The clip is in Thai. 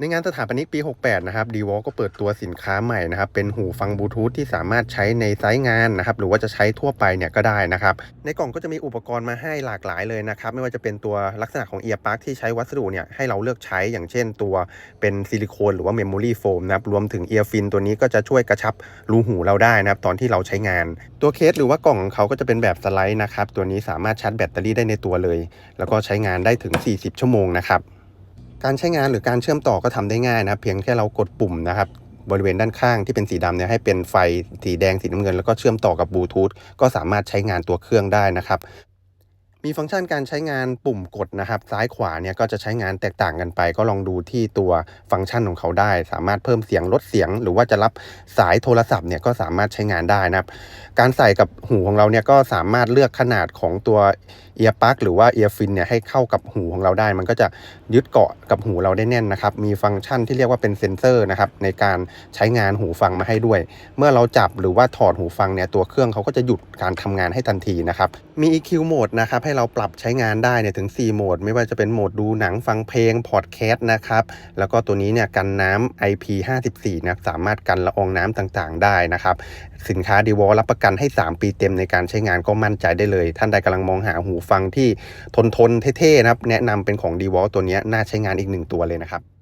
ในงานสถาปนิกปี 68 นะครับ d w a l ก็เปิดตัวสินค้าใหม่นะครับ เป็นหูฟังบลูทูธที่สามารถใช้ในไซต์งานนะครับ หรือว่าจะใช้ทั่วไปเนี่ยก็ได้นะครับ ในกล่องก็จะมีอุปกรณ์มาให้หลากหลายเลยนะครับ ไม่ว่าจะเป็นตัวลักษณะของเอียร์ปลั๊กที่ใช้วัสดุเนี่ยให้เราเลือกใช้อย่างเช่นตัวเป็นซิลิโคนหรือว่าเมมโมรี่โฟมนะครับ รวมถึงเอียร์ฟินตัวนี้ก็จะช่วยกระชับรูหูเราได้นะครับ ตอนที่เราใช้งาน ตัวเคสหรือว่ากล่องของเขาก็จะเป็นแบบสไลด์นะครับ ตัวนี้สามารถชาร์จแบตเตอรี่ได้ในตัวเลย แล้วก็ใช้งานได้ถึง 40 ชั่วโมงนะครับ การใช้งานหรือการเชื่อมต่อก็ทำได้ง่ายนะครับ เพียงแค่เรากดปุ่มนะครับบริเวณด้านข้างที่เป็นสีดำเนี่ยให้เป็นไฟสีแดงสีน้ำเงิน แล้วก็เชื่อมต่อกับบลูทูธก็สามารถใช้งานตัวเครื่องได้นะครับ มีฟังก์ชันการใช้งานปุ่มกดนะครับ ซ้ายขวาเนี่ยก็จะใช้งานแตกต่างกันไป ก็ลองดูที่ตัวฟังก์ชันของเขาได้ สามารถเพิ่มเสียงลดเสียง หรือว่าจะรับสายโทรศัพท์เนี่ยก็สามารถใช้งานได้นะครับ การใส่กับหูของเราเนี่ยก็สามารถเลือกขนาดของตัวเอียร์ปลั๊กหรือว่าเอียร์ฟินเนี่ยให้เข้ากับหูของเราได้ มันก็จะยึดเกาะกับหูเราได้แน่นนะครับ มีฟังก์ชันที่เรียกว่าเป็นเซ็นเซอร์นะครับในการใช้งานหูฟังมาให้ด้วย เมื่อเราจับหรือว่าถอดหูฟังเนี่ยตัวเครื่องเขาก็จะหยุดการทำงานให้ทันทีนะครับ มี EQ โหมดนะครับให้เราปรับใช้งานได้เนี่ยถึง 4 โหมด ไม่ว่าจะเป็นโหมดดูหนังฟังเพลงพอดแคสต์นะครับ แล้วก็ตัวนี้เนี่ยกันน้ำ IP54 นะครับสามารถกันละอองน้ำต่างๆ ได้นะครับ สินค้าดีวอลรับประกันให้ 3 ปีเต็มในการใช้งานก็มั่นใจได้เลย ท่านใดกำลังมองหาหูฟังที่ทนทนเท่ๆนะครับ แนะนำเป็นของดีวอลตัวนี้น่าใช้งานอีกหนึ่งตัวเลยนะครับ